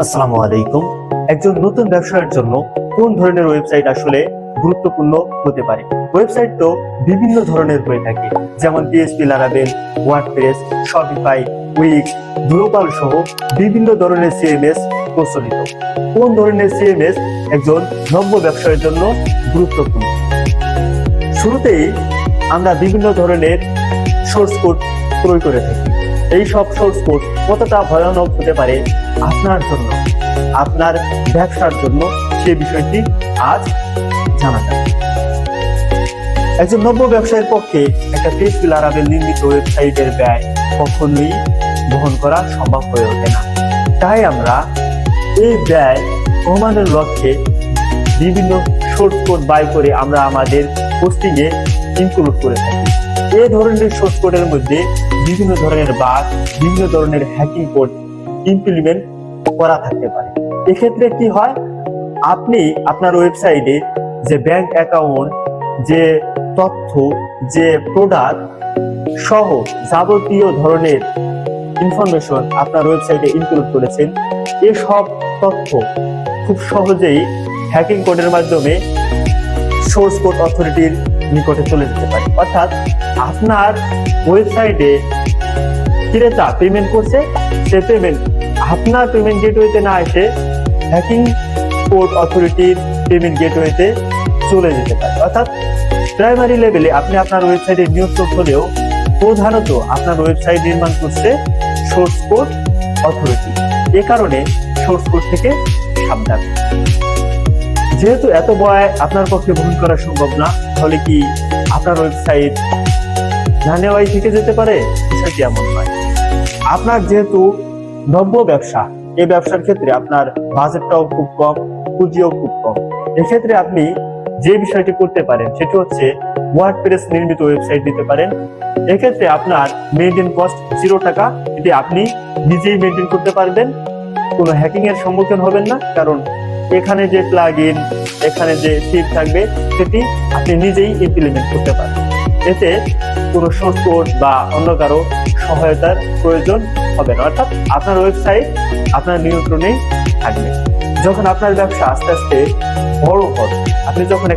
আসসালামু আলাইকুম। একজন নতুন ব্যবসায়ের জন্য কোন ধরনের ওয়েবসাইট আসলে গুরুত্বপূর্ণ হতে পারে? ওয়েবসাইট তো বিভিন্ন ধরনের হয়ে থাকে, যেমন পিএসপি লারাবেল ওয়ার্ডপ্রেস শপিফাই উইক গ্লোবাল সহ বিভিন্ন ধরনের সিএমএস প্রচলিত। কোন ধরনের সিএমএস একজন নব্য ব্যবসায়ের জন্য গুরুত্বপূর্ণ? শুরুতেই আমরা বিভিন্ন ধরনের সোর্স কোড ক্রয় করে থাকি। এই সব সোর্স কোড কতটা ভয়ানক হতে পারে আপনার জন্য, আপনার ব্যবসার জন্য, সে বিষয়টি আজ জানা যায় একজন নব্য ব্যবসায়ীর পক্ষে একটা ফেসবুক লারাবেল নির্মিত ওয়েবসাইটের ব্যয় কখনোই বহন করা সম্ভব হয়ে ওঠে না। তাই আমরা এই ব্যয় কমানোর লক্ষ্যে বিভিন্ন সোর্স কোড বাই করে আমরা আমাদের পোস্টিংয়ে ইনক্লুড করে থাকি। এই ধরনের সোর্স কোডের মধ্যে বিভিন্ন ধরনের বাগ বিভিন্ন ধরনের হ্যাকিং কোড ইমপ্লিমেন্ট করা থাকতে পারে। এক্ষেত্রে কি হয়? আপনি আপনার ওয়েবসাইটে যে ব্যাংক অ্যাকাউন্ট যে তথ্য, যে প্রোডাক্ট সহ যাবতীয় ধরনের ইনফরমেশন আপনার ওয়েবসাইটে ইনক্লুড করেছেন, এসব তথ্য খুব সহজেই হ্যাকিং কোডের মাধ্যমে সোর্স কোড অথরিটির নিকটে চলে যেতে পারে। অর্থাৎ আপনার ওয়েবসাইটে ক্রেতা পেমেন্ট করছে, সে পেমেন্ট আপনার পেমেন্ট গেটওয়েতে না এসে হ্যাকিং কোড অথরিটির পেমেন্ট গেটওয়েতে চলে যেতে পারে। অর্থাৎ প্রাইমারি লেভেলে আপনি আপনার ওয়েবসাইটে নিয়ন্ত্রক হলেও প্রধানত আপনার ওয়েবসাইট নির্মাণ করছে সোর্স কোড অথরিটি এ কারণে সোর্স কোড থেকে সাবধান। যেহেতু এত বয় আপনার পক্ষে বহন করা সম্ভব না তাহলে কি আপনার ওয়েবসাইট না নেওয়াই থেকে যেতে পারে? বিষয়টি এমন নয়। আপনার যেহেতু নব্য ব্যবসা, এই ব্যবসার ক্ষেত্রে আপনার বাজেটটাও খুব কম, পুঁজিও খুব কম। এক্ষেত্রে আপনি যে বিষয়টি করতে পারেন, সেটি হচ্ছে ওয়ার্ড প্রেস নির্মিত ওয়েবসাইট দিতে পারেন। এক্ষেত্রে আপনার মেনটেন কস্ট জিরো টাকা। এটি আপনি নিজেই মেনটেন করতে পারবেন। কোনো হ্যাকিং এর সম্মুখীন হবেন না, কারণ এখানে যে প্লাগ ইন এখানে যে থিম থাকবে, সেটি আপনি নিজেই ইমপ্লিমেন্ট করতে পারবেন। এতে কোনো কোড বা অন্য কারও সহায়তার প্রয়োজন হবে না। অর্থাৎ আপনার ওয়েবসাইট আপনার নিয়ন্ত্রণেই থাকবে। যখন আপনার ব্যবসা আস্তে আস্তে বড় হবে, আপনি যখন